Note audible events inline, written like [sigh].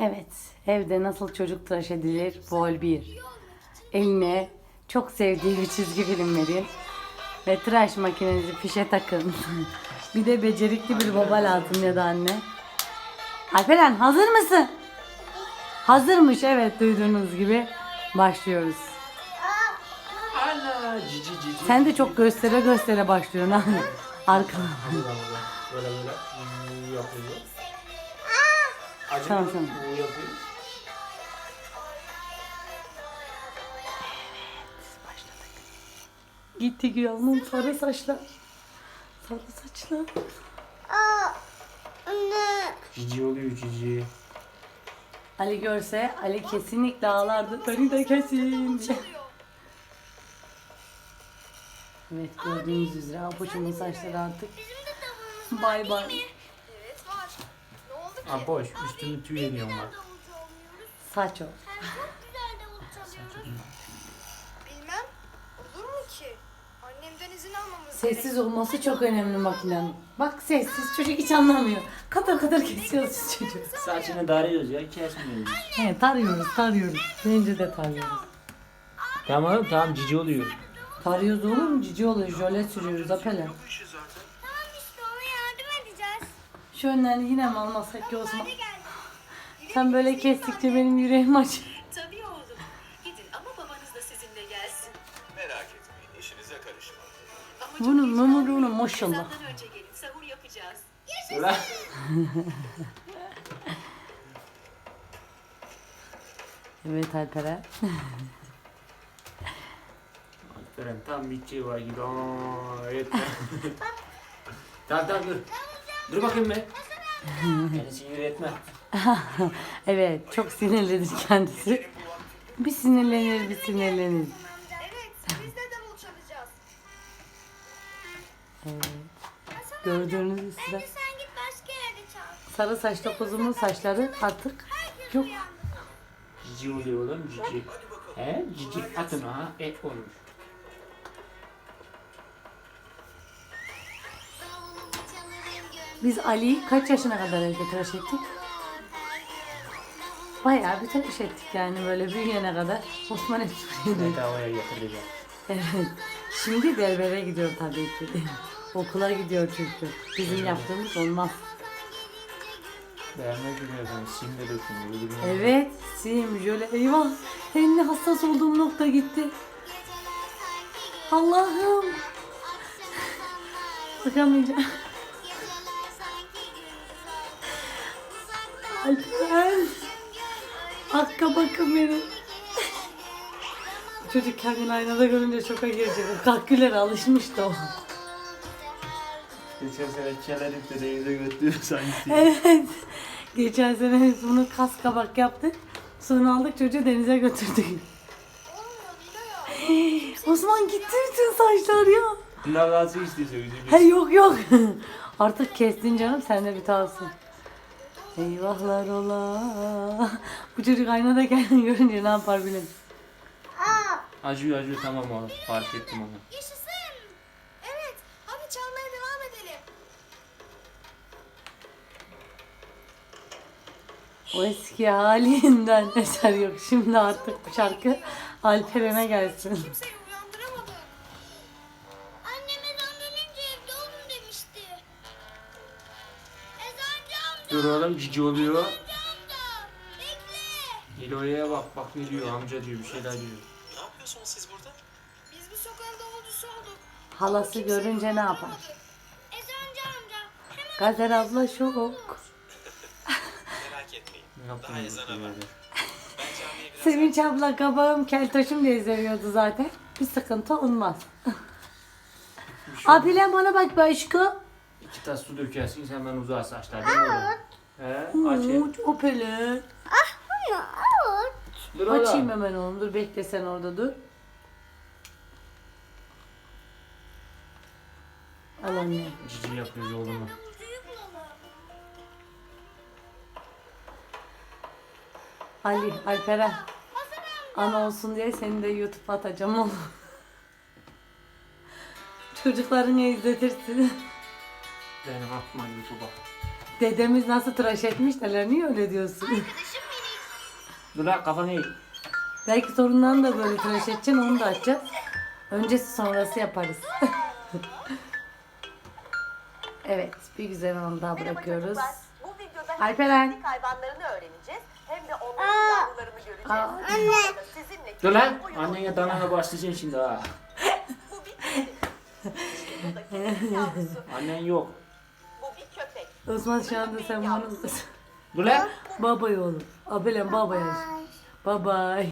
Evet, evde nasıl çocuk tıraş edilir? Vol 1. Eline çok sevdiği bir çizgi film verin. Ve tıraş makinenizi fişe takın. [laughs] bir de becerikli bir baba lazım ya da anne. Alperen hazır mısın? Hazırmış evet duyduğunuz gibi. Başlıyoruz. Ana cici cici. Sen de çok göstere göstere başlıyorsun ha. Arkada. Böyle böyle yapıyor. Acı Tamam, tamam. Bu yapıyor. Gitti Güyan'ın sarı saçlar. Sarı saçlar. Cici oluyor cici. Ali görse Ali kesinlikle ağlardı. Beni de kesin diye. Evet gördüğünüz üzere apuçumun saçları artık bay bay. Evet var. Ne oldu ki? Ha boş üstünü tüy ediyorum bak. Saç o. Çok güzel davul çalıyoruz. Bilmem. Olur mu ki? Annemden izin almamız Sessiz olması çok önemli makinenin. Bak sessiz çocuk hiç anlamıyor. Kadar kadar kesiyoruz çocuğu. Saçını darıyoruz ya kesmiyoruz. He tarıyoruz tarıyoruz. Bence de tarıyoruz. Tamam tamam cici oluyor. Tarıyoruz oğlum cici oluyor. Jöle sürüyoruz apele. Edeceğiz. Şu önlerini yine mi almasak ki Osman? [laughs] Sen böyle kestikçe benim yüreğim [laughs] acıyor. Tabii oğlum. Gidin ama babanız da sizinle gelsin. Merak etmeyin, işinize karışmam. Ama Bunun çok geç memurluğunu kalmayın. maşallah. Ezandan önce gelin. Sahur yapacağız. Ulan. [laughs] Evet Alperen. Aferin tam gibi. Aa, yeter. tamam tamam dur. Dur bakayım be. Beni sinir etme. Evet çok sinirlidir kendisi. Bir sinirlenir bir sinirlenir. Evet biz de davul çalacağız. Gördüğünüz üzere Sen git başka yerde çal. sarı saçlı kuzumun saçları artık yok. Cici oluyor oğlum cici. He cici atın ha et olmuş. Biz Ali'yi kaç yaşına kadar evde tıraş ettik? Bayağı bir tıraş ettik yani böyle büyüyene kadar. Osman hep Suriye'de. Bedavaya getireceğim. Evet. Şimdi berbere gidiyor tabii ki. Okula gidiyor çünkü. Bizim yaptığımız olmaz. Beğenmek bilmiyorsun. Sim de dökün. Evet. Sim, jöle. Eyvah. En hassas olduğum nokta gitti. Allah'ım. Bakamayacağım. Alper. Hakka bakın beni. Çocuk kendini aynada görünce şoka girecek. Kalkülere alışmıştı o. Geçen sene kelerip de denize götürüyor sanki. Evet. Geçen sene biz bunu kas kabak yaptık. Sonra aldık çocuğu denize götürdük. Osman gitti bütün saçlar ya. Bunlar istiyorsa bizi He yok yok. Artık kestin canım sen de bir tavsın. Eyvahlar ola. Bu çocuk aynada kendini [laughs] görünce ne yapar bilin. Acıyor acıyor tamam oğlum fark ettim onu. Yaşasın. Evet. Hadi çalmaya devam edelim. O eski halinden eser yok. Şimdi artık bu şarkı Alperen'e gelsin. Kimseyi uyandıramadık. Dur oğlum cici oluyor. Nilo'ya bak bak ne diyor amca diyor bir şeyler diyor. Ne yapıyorsunuz siz burada? Biz bir sokağın davulcusu olduk. Halası görünce ne yapar? Ezancı amca. Hemen Gazel abla şok. [laughs] Merak etmeyin. Ne yaptın Daha öyle ezana var. Ben camiye biraz Sevinç abla kabağım keltoşum diye seviyordu zaten. Bir sıkıntı olmaz. Şey. Abilen bana bak be aşkım. İki tas su dökersin sen ben uzağa saçlar değil mi oğlum? He aç ya. Uç o pele. Dur Açayım oğlum. hemen oğlum. Dur bekle sen orada dur. Al anne. Cici yapıyoruz oğlumu. Ali, Alperen. Ana olsun diye seni de YouTube'a atacağım oğlum. [laughs] Çocuklarını izletirsin. Benim atma YouTube'a. Dedemiz nasıl tıraş etmiş neler niye öyle diyorsun? Arkadaşım Dur lan kafanı eğ. Belki sorundan da böyle tıraş edeceksin onu da açacağız. Öncesi sonrası yaparız. [laughs] evet bir güzel onu daha Merhaba bırakıyoruz. çocuklar. Bu videoda hem Alperen. çiftlik hayvanlarını öğreneceğiz hem de onların yavrularını göreceğiz. Aa. Anne. Sizinle Dur lan. yolu- Annene danana başlayacaksın şimdi ha. [laughs] Bu. İşte bu da kedinin yavrusu. Annen yok. Osman şu anda sen bunu... Dur lan. Babay oğlum. Abelen babaya. Babay.